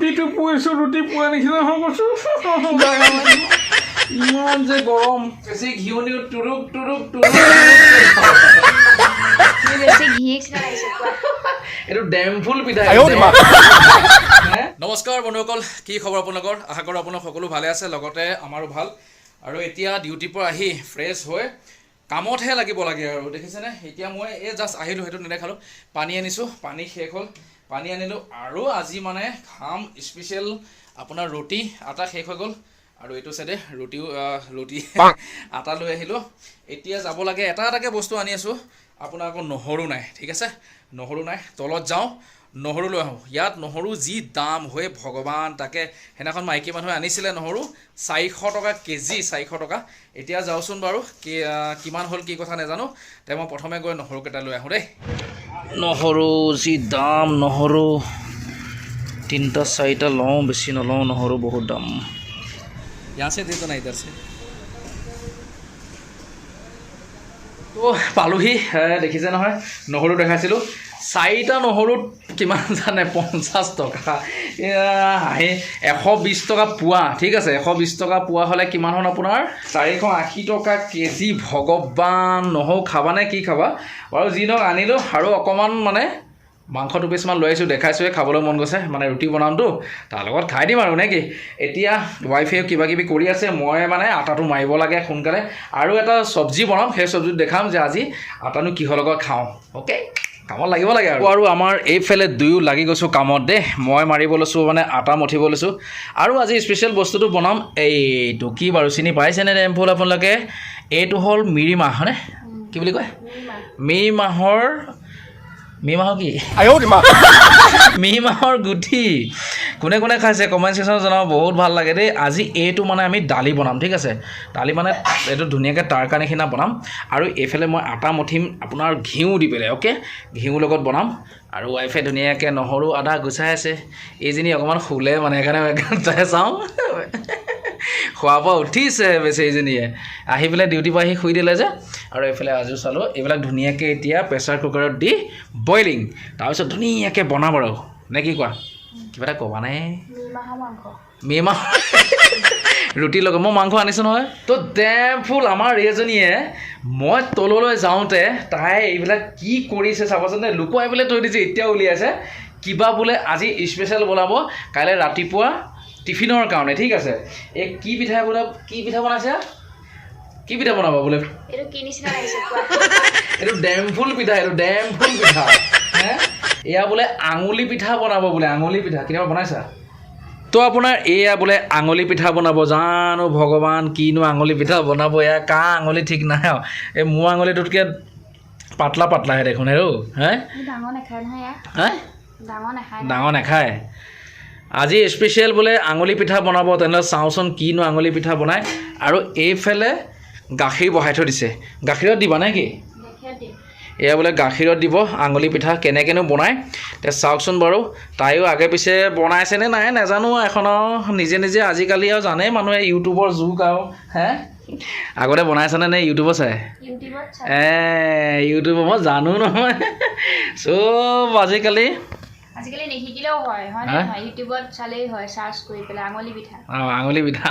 ৰুটিটো পুৰিছোঁ ৰুটি পোৱা নিচিনা হৈ গৈছোঁ। ইমান যে গৰম। বেছি ঘিউ টুৰুক টুৰুক টুৰুক এইটো ডেমফুল পিঠা? নমস্কাৰ বন্ধুসকল কি খবৰ আপোনালোকৰ? আশা কৰোঁ আপোনালোক সকলো ভালে আছে লগতে আমাৰো ভাল। আৰু এতিয়া ডিউটিৰ পৰা আহি ফ্ৰেছ হৈ কামতহে লাগিব লাগে আৰু দেখিছেনে? এতিয়া মই এই জাষ্ট আহিলোঁ সেইটো নেদেখালোঁ। পানী আনিছোঁ পানী শেষ হ'ল। পানী আনিলোঁ আৰু আজি মানে খাম স্পেচিয়েল আপোনাৰ ৰুটি আটা শেষ হৈ গ'ল। আৰু এইটো চাইডে ৰুটিও ৰুটি আটা লৈ আহিলোঁ। এতিয়া যাব লাগে এটা এটাকৈ বস্তু আনি আছোঁ। আপোনাৰ আকৌ নহৰু নাই ঠিক আছে? নহৰু নাই তলত যাওঁ। নহৰু লৈ আহোঁ। ইয়াত নহৰু যি দাম হৈ ভগৱান তাকে সেইদিনাখন মাইকী মানুহে আনিছিলে নহৰু চাৰিশ টকা কেজি চাৰিশ টকা। এতিয়া যাওঁচোন বাৰু কি কিমান হ'ল কি কথা নাজানো। তে মই প্ৰথমে গৈ নহৰুকেইটা লৈ আহোঁ দেই। নহৰু যি দাম নহৰু। তিনিটা চাৰিটা লওঁ বেছি নলওঁ নহৰু বহুত দাম। ইয়াছে দিটো নাই ইদাৰছে তো পালোহি দেখিছে নহয় নহৰু দেখাইছিলোঁ। চাৰিটা নহৰুত কিমান জানে? পঞ্চাছ টকা। হাঁহি এশ বিছ টকা পোৱা ঠিক আছে? এশ বিছ টকা পোৱা হ'লে কিমান হ'ল আপোনাৰ? চাৰিশ আশী টকা কেজি ভগৱান নহৰু খাবানে কি খাবা? বাৰু যি নহওক আনিলোঁ আৰু অকণমান মানে মাংস দুপিচমান লৈ আহিছোঁ দেখাইছোঁহে খাবলৈ মন গৈছে মানে ৰুটি বনামতো। তাৰ লগত খাই দিম আৰু নে কি? এতিয়া ৱাইফেও কিবা কিবি কৰি আছে মই মানে আটাটো মাৰিব লাগে সোনকালে। আৰু এটা চব্জি বনাম সেই চব্জিটো দেখাম যে আজি আটানো কিহৰ লগত খাওঁ অ'কে কামত লাগিব লাগে আৰু। আৰু আমাৰ এইফালে দুয়ো লাগি গৈছোঁ কামত দেই। মই মাৰিব লৈছোঁ মানে আটা মঠিব লৈছোঁ। আৰু আজি স্পেচিয়েল বস্তুটো বনাম। এইটো কি বাৰু চিনি পাইছেনে এম্পুল আপোনালোকে? এইটো হ'ল মিৰি মাহ হয়নে? কি বুলি কয়? মিৰি মাহৰ মিৰি মাহৰ কি? মিৰি মাহৰ গুটি। কোনে কোনে খাইছে কমেণ্ট ছেকশ্যনত জনাব, বহুত ভালো লাগে দেই। আজি এইটো মানে আমি দালি বনাম, ঠিক আছে? দালি মানে এইটো ধুনীয়াকৈ তাৰকা নিচিনা বনাম। আৰু এইফালে মই আটা মঠিম, আপোনাৰ ঘিউ দি পেলাই অ'কে ঘিউ লগত বনাম। আৰু ৱাইফে ধুনীয়াকৈ নহৰু, আদা গুচাই আছে। এইজনী অকণমান শুলে মানে সেইকাৰণে চাই চাওঁ। খোৱাৰ পৰা উঠিছে বেছি এইজনীয়ে। আহি পেলাই ডিউটিৰ পৰা আহি শুই দিলে যে। আৰু এইফালে আজিও চালোঁ, এইবিলাক ধুনীয়াকৈ এতিয়া প্ৰেছাৰ কুকাৰত দি বইলিং তাৰপিছত ধুনীয়াকৈ বনাম আৰু। নে কি কোৱা? কিবা এটা ক'বা নে? মি মাহ ৰুটিৰ লগত মই মাংস আনিছোঁ নহয়। তো ডেম ফুল আমাৰ এইজনীয়ে মই তললৈ যাওঁতে তাই এইবিলাক কি কৰিছে চাবাচোন লুকুৱাই পেলাই থৈ দিছে এতিয়া উলিয়াইছে। কিবা বোলে আজি স্পেচিয়েল বনাব কাইলৈ ৰাতিপুৱা টিফিনৰ কাৰণে ঠিক আছে? এই কি পিঠা বোলে কি পিঠা বনাইছে? কি পিঠা বনাব বোলে? এইটো এইটো ডেমফুল পিঠা এইটো ডেমফুল পিঠা। হে? এয়া বোলে আঙুলি পিঠা বনাব বোলে আঙুলি পিঠা। কেতিয়াবা বনাইছা? তো আপোনাৰ এয়া বোলে আঙুলি পিঠা বনাব জানো ভগৱান কিনো আঙুলি পিঠা বনাব এয়া কা আঙুলি ঠিক নাই আৰু। এই মোৰ আঙুলিটোতকৈ পাতলা পাতলাহে দেখোন হেৰৌ হে? ডাঙৰ নাখায় হে? ডাঙৰ নাখায়। ডাঙৰ নাখায়। আজি স্পেচিয়েল বোলে আঙুলি পিঠা বনাব তেনেহ'লে চাওঁচোন কিনো আঙুলি পিঠা বনায়। আৰু এইফালে গাখীৰ বহাই থৈ দিছে। গাখীৰত দিবা নে কি? এয়া বোলে গাখীৰত দিব আঙুলি পিঠা কেনেকৈনো বনায় তে চাওকচোন বাৰু তাইও আগে পিছে বনাইছেনে নাই নাজানো এখন আৰু নিজে নিজে আজিকালি আৰু জানেই মানুহে ইউটিউবৰ যুগ আৰু হে? আগতে বনাইছেনে নে ইউটিউবত চাই? এ ইউটিউবৰ মই জানো নহয়। চব আজিকালি আজিকালি নিশিকিলেও হয় হয় নে নহয়? ইউটিউবত চালেই হয় চাৰ্চ কৰি পেলাই আঙুলি পিঠা। অঁ আঙুলি পিঠা।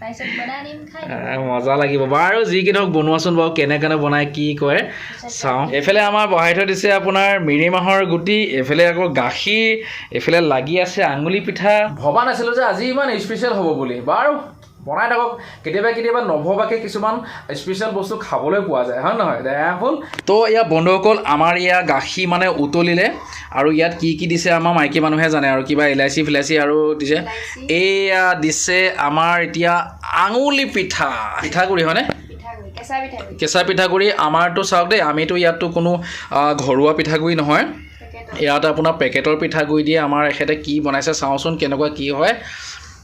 তাৰপিছত বনাই খাই মজা লাগিব। বাৰু যি কি নহওক বনোৱাচোন বাৰু কেনেকেনো বনায় কি কৰে চাওঁ। এইফালে আমাৰ বহাই থৈ দিছে আপোনাৰ মিৰি মাহৰ গুটি এইফালে আকৌ গাখীৰ এইফালে লাগি আছে আঙুলি পিঠা। ভবা নাছিলোঁ যে আজি ইমান স্পেচিয়েল হ'ব বুলি। বাৰু বনাই থাকক। কেতিয়াবা কেতিয়াবা নভবাকে কিছুমান স্পেচিয়েল বস্তু খাবলৈ পোৱা যায় হয় নহয়? হ'ল। তো ইয়াত বন্ধুসকল আমাৰ ইয়াত গাখীৰ মানে উতলিলে আৰু ইয়াত কি কি দিছে আমাৰ মাইকী মানুহে জানে আৰু কিবা ইলাচি ফিলাচি আৰু দিছে। এয়া দিছে আমাৰ এতিয়া আঙুলি পিঠা। পিঠাগুড়ি হয়নে? কেঁচা পিঠাগুড়ি। আমাৰতো চাওক দেই আমিতো ইয়াততো কোনো ঘৰুৱা পিঠাগুড়ি নহয়। ইয়াত আপোনাৰ পেকেটৰ পিঠাগুড়ি দিয়ে আমাৰ এখেতে কি বনাইছে চাওঁচোন কেনেকুৱা কি হয়।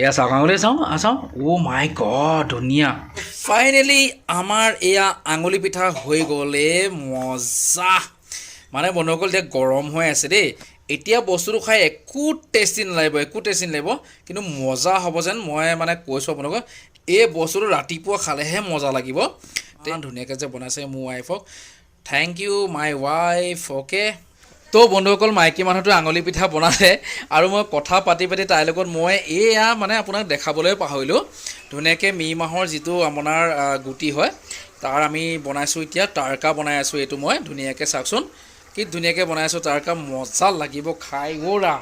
এয়া চাওক আঙুলি চাওঁ চাওঁ। অ' মাই গড ধুনীয়া। ফাইনেলি আমাৰ এয়া আঙুলি পিঠা হৈ গ'লে মজা। মানে বন্ধুসকল এতিয়া গৰম হৈ আছে দেই। এতিয়া বস্তুটো খাই একো টেষ্টি নালাগিব একো টেষ্টি নালাগিব। কিন্তু মজা হ'ব যেন মই মানে কৈছোঁ আপোনালোকক এই বস্তুটো ৰাতিপুৱা খালেহে মজা লাগিব। ইমান ধুনীয়াকৈ যে বনাইছে মোৰ ৱাইফক thank you my wife okay তো বন্ধুসকল মাইকী মানুহটোৱে আঙুলি পিঠা বনালে আৰু মই কথা পাতি পাতি তাইৰ লগত মই এয়া মানে আপোনাক দেখাবলৈ পাহৰিলোঁ। ধুনীয়াকৈ মে' মাহৰ যিটো আপোনাৰ গুটি হয় তাৰ আমি বনাইছোঁ এতিয়া তাৰকা বনাই আছোঁ এইটো মই ধুনীয়াকৈ চাওকচোন। কি ধুনীয়াকৈ বনাই আছোঁ তাৰকা মজা লাগিব খাই ওৰা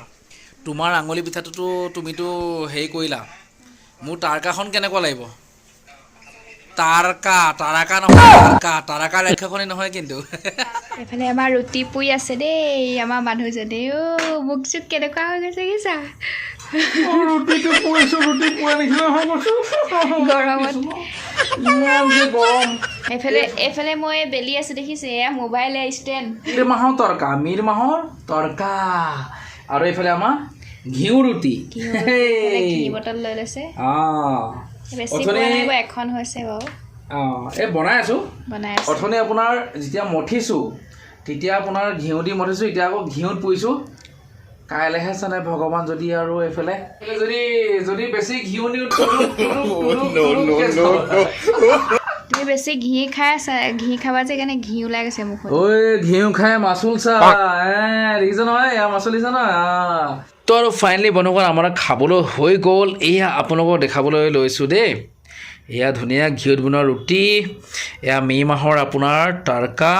তোমাৰ আঙুলি পিঠাটোতো তুমিতো হেৰি কৰিলা। মোৰ তাৰকাখন কেনেকুৱা লাগিব? তাৰকা তাৰকা নহয় তাৰকা তাৰকা লক্ষ্যখনি নহয় কিন্তু। এইফালে আমাৰ ৰুটি পুৰি আছে দেই আমাৰ মানুহজনে। অ' মুখ চুখ কেনেকুৱা হৈ গৈছে কি চা ৰুটিটো পুৰিছোঁ ৰুটি পুৰা নিচিনা হৈ গৈছোঁ। গৰমত। এইফালে এইফালে মই বেলি আছোঁ দেখিছে এয়া মোবাইল ষ্টেণ্ড মিৰ মাহৰ তৰকা মিৰ মাহৰ তৰকা। আৰু এইফালে আমাৰ ঘিউ ৰুটি। ঘি বটল লৈ লৈছে। অঁ। এখন হৈছে বাৰু অঁ এই বনাই আছোঁ অথনি আপোনাৰ যেতিয়া মঠিছোঁ তেতিয়া আপোনাৰ ঘিউ দি মঠিছোঁ এতিয়া আকৌ ঘিউত পুৰিছোঁ কাইলৈহে চানে ভগৱান যদি আৰু এইফালে যদি যদি বেছি ঘিউ দিওঁ বেছি ঘি খাই আছা ঘি খাবা যে সেইকাৰণে ঘি ওলাই গৈছে মুখত। ঐ ঘিউ খাই মাচুল চা এ দেখিছ নহয় এয়া মাচুল দিছা নহয়। তো আৰু ফাইনেলি বন্ধুসকল আমাৰ খাবলৈ হৈ গ'ল। এয়া আপোনালোকক দেখাবলৈ লৈছোঁ দেই। এয়া ধুনীয়া ঘিউত বনোৱা ৰুটি। এয়া মে' মাহৰ আপোনাৰ তাৰকা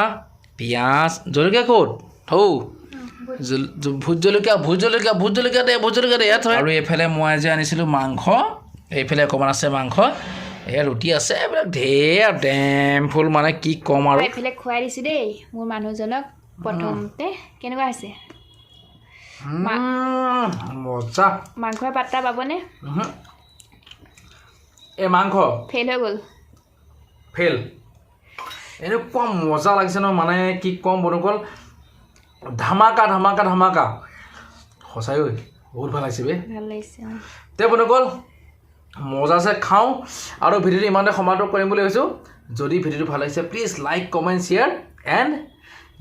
পিঁয়াজ জলকীয়া ক'ত? হৌ। ভোট জলকীয়া ভোট জলকীয়া ভোট জলকীয়া দে ভোট জলকীয়া দে ইয়াত আৰু এইফালে মই যে আনিছিলোঁ মাংস এইফালে অকণমান আছে মাংস। এয়া ৰুটি আছে এইবিলাক ঢেৰ ডেম ফুল মানে কি ক'ম আৰু। এইফালে খুৱাই দিছোঁ দেই মোৰ মানুহজনক প্ৰথমতে। কেনেকুৱা হৈছে? মজা। মাংসৰ পাত্তা পাবনে? এই মাংস? ফেইল হৈ গ'ল। ফেল এনেকুৱা মজা লাগিছে ন মানে কি ক'ম বন্ধুসকল ধামাকা ধামাকা ধামাকা। সঁচাই ঐ বহুত ভালো লাগিছে বে। ভালো লাগিছে। তে বন্ধুসকল মজাছে খাওঁ। আৰু ভিডিঅ'টো ইমানতে সমাপ্ত কৰিম বুলি ভাবিছোঁ। যদি ভিডিঅ'টো ভালো লাগিছে please like comment share and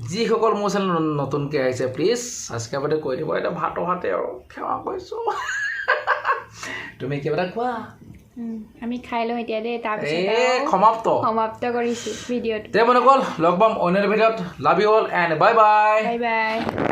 যিসকল মোৰ চেনেল নতুনকৈ আহিছে প্লিজ ছাবস্ক্ৰাইবতে কৰি দিব। এতিয়া ভাতৰ হাতে আৰু সেৱা কৰিছোঁ। তুমি কিবা এটা কোৱা? আমি খাই লওঁ এতিয়া দেই তাৰপিছত সমাপ্ত। সমাপ্ত কৰিছোঁ ভিডিঅ'টো। তে বন্ধুসকল লগ পাম অন্য এটা ভিডিঅ'ত। Love you all and bye bye bye bye